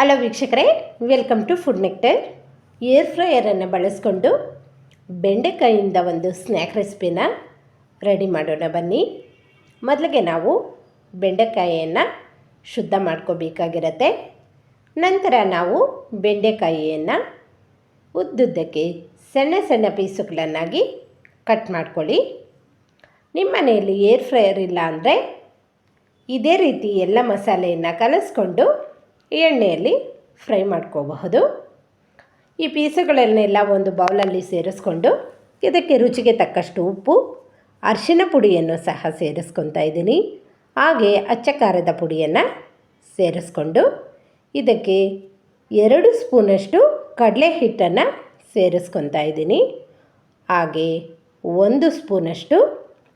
Hello ವೀಕ್ಷಕರೇ welcome to Food Nectar air ಫ್ರೈಯರನ್ನು ಬಳಸ್ಕೊಂಡು ಬೆಂಡೆಕಾಯಿಯಿಂದ ಒಂದು ಸ್ನ್ಯಾಕ್ ರೆಸಿಪಿನ ರೆಡಿ ಮಾಡೋಣ ಬನ್ನಿ. ಮೊದಲಿಗೆ ನಾವು ಬೆಂಡೆಕಾಯಿಯನ್ನು ಶುದ್ಧ ಮಾಡ್ಕೋಬೇಕಾಗಿರತ್ತೆ. ನಂತರ ನಾವು ಬೆಂಡೆಕಾಯಿಯನ್ನು ಉದ್ದುದ್ದಕ್ಕೆ ಸಣ್ಣ ಸಣ್ಣ ಪೀಸುಗಳನ್ನಾಗಿ ಕಟ್ ಮಾಡ್ಕೊಳ್ಳಿ. ನಿಮ್ಮ ಮನೆಯಲ್ಲಿ ಏರ್ ಫ್ರೈಯರ್ ಇಲ್ಲ ಅಂದರೆ ಇದೇ ರೀತಿ ಎಲ್ಲ ಮಸಾಲೆಯನ್ನು ಕಲಿಸ್ಕೊಂಡು ಎಣ್ಣೆಯಲ್ಲಿ ಫ್ರೈ ಮಾಡ್ಕೋಬಹುದು. ಈ ಪೀಸುಗಳನ್ನೆಲ್ಲ ಒಂದು ಬೌಲಲ್ಲಿ ಸೇರಿಸ್ಕೊಂಡು ಇದಕ್ಕೆ ರುಚಿಗೆ ತಕ್ಕಷ್ಟು ಉಪ್ಪು, ಅರಿಶಿನ ಪುಡಿಯನ್ನು ಸಹ ಸೇರಿಸ್ಕೊತಾ ಇದ್ದೀನಿ. ಹಾಗೆ ಅಚ್ಚ ಖಾರದ ಪುಡಿಯನ್ನು ಸೇರಿಸ್ಕೊಂಡು ಇದಕ್ಕೆ ಎರಡು ಸ್ಪೂನಷ್ಟು ಕಡಲೆ ಹಿಟ್ಟನ್ನು ಸೇರಿಸ್ಕೊತಾ ಇದ್ದೀನಿ. ಹಾಗೆ ಒಂದು ಸ್ಪೂನಷ್ಟು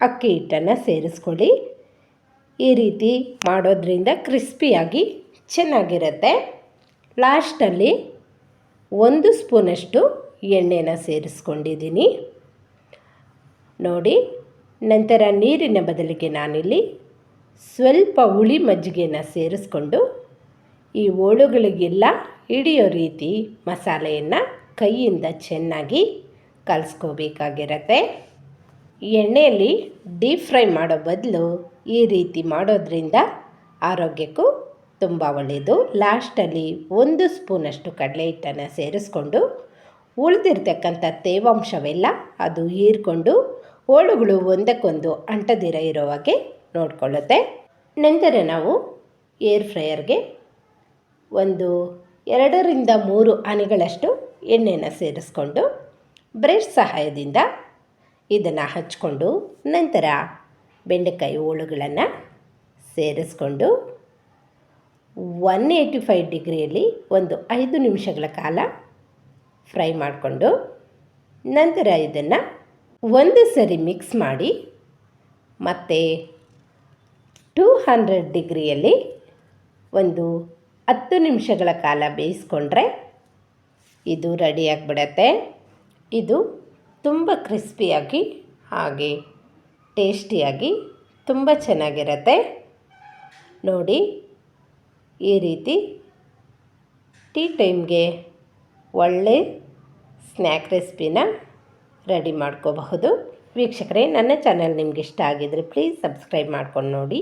ಅಕ್ಕಿ ಹಿಟ್ಟನ್ನು ಸೇರಿಸ್ಕೊಳ್ಳಿ. ಈ ರೀತಿ ಮಾಡೋದ್ರಿಂದ ಕ್ರಿಸ್ಪಿಯಾಗಿ ಚೆನ್ನಾಗಿರುತ್ತೆ. ಲಾಸ್ಟಲ್ಲಿ ಒಂದು ಸ್ಪೂನಷ್ಟು ಎಣ್ಣೆನ ಸೇರಿಸ್ಕೊಂಡಿದ್ದೀನಿ. ನೋಡಿ, ನಂತರ ನೀರಿನ ಬದಲಿಗೆ ನಾನಿಲ್ಲಿ ಸ್ವಲ್ಪ ಹುಳಿ ಮಜ್ಜಿಗೆನ ಸೇರಿಸ್ಕೊಂಡು ಈ ಹೋಳುಗಳಿಗೆಲ್ಲ ಹಿಡಿಯೋ ರೀತಿ ಮಸಾಲೆಯನ್ನು ಕೈಯಿಂದ ಚೆನ್ನಾಗಿ ಕಲಸ್ಕೋಬೇಕಾಗಿರತ್ತೆ. ಎಣ್ಣೆಯಲ್ಲಿ ಡೀಪ್ ಫ್ರೈ ಮಾಡೋ ಬದಲು ಈ ರೀತಿ ಮಾಡೋದ್ರಿಂದ ಆರೋಗ್ಯಕ್ಕೂ ತುಂಬ ಒಳ್ಳೆಯದು. ಲಾಸ್ಟಲ್ಲಿ ಒಂದು ಸ್ಪೂನಷ್ಟು ಕಡಲೆ ಹಿಟ್ಟನ್ನು ಸೇರಿಸ್ಕೊಂಡು ಉಳಿದಿರ್ತಕ್ಕಂಥ ತೇವಾಂಶವೆಲ್ಲ ಅದು ಹೀರ್ಕೊಂಡು ಹೋಳುಗಳು ಒಂದಕ್ಕೊಂದು ಅಂಟದಿರ ಇರೋ ಹಾಗೆ ನೋಡಿಕೊಳ್ಳುತ್ತೆ. ನಂತರ ನಾವು ಏರ್ ಫ್ರೈಯರ್ಗೆ ಒಂದು ಎರಡರಿಂದ ಮೂರು ಹನಿಗಳಷ್ಟು ಎಣ್ಣೆನ ಸೇರಿಸ್ಕೊಂಡು ಬ್ರಷ್ ಸಹಾಯದಿಂದ ಇದನ್ನು ಹಚ್ಕೊಂಡು ನಂತರ ಬೆಂಡೆಕಾಯಿ ಹೋಳುಗಳನ್ನು ಸೇರಿಸ್ಕೊಂಡು ಒನ್ ಏಯ್ಟಿ ಫೈವ್ ಡಿಗ್ರಿಯಲ್ಲಿ ಒಂದು ಐದು ನಿಮಿಷಗಳ ಕಾಲ ಫ್ರೈ ಮಾಡಿಕೊಂಡು ನಂತರ ಇದನ್ನು ಒಂದು ಸರಿ ಮಿಕ್ಸ್ ಮಾಡಿ ಮತ್ತು ಟೂ ಹಂಡ್ರೆಡ್ ಡಿಗ್ರಿಯಲ್ಲಿ ಒಂದು ಹತ್ತು ನಿಮಿಷಗಳ ಕಾಲ ಬೇಯಿಸ್ಕೊಂಡ್ರೆ ಇದು ರೆಡಿಯಾಗಿಬಿಡತ್ತೆ ಇದು ತುಂಬ ಕ್ರಿಸ್ಪಿಯಾಗಿ ಹಾಗೆ ಟೇಸ್ಟಿಯಾಗಿ ತುಂಬ ಚೆನ್ನಾಗಿರುತ್ತೆ. ನೋಡಿ ಈ ರೀತಿ ಟೀ ಟೈಮ್ಗೆ ಒಳ್ಳೆ ಸ್ನ್ಯಾಕ್ ರೆಸಿಪಿನ ರೆಡಿ ಮಾಡ್ಕೋಬಹುದು. ವೀಕ್ಷಕರೇ, ನನ್ನ ಚಾನಲ್ ನಿಮ್ಗೆ ಇಷ್ಟ ಆಗಿದ್ದರೆ ಪ್ಲೀಸ್ ಸಬ್ಸ್ಕ್ರೈಬ್ ಮಾಡ್ಕೊಂಡು ನೋಡಿ.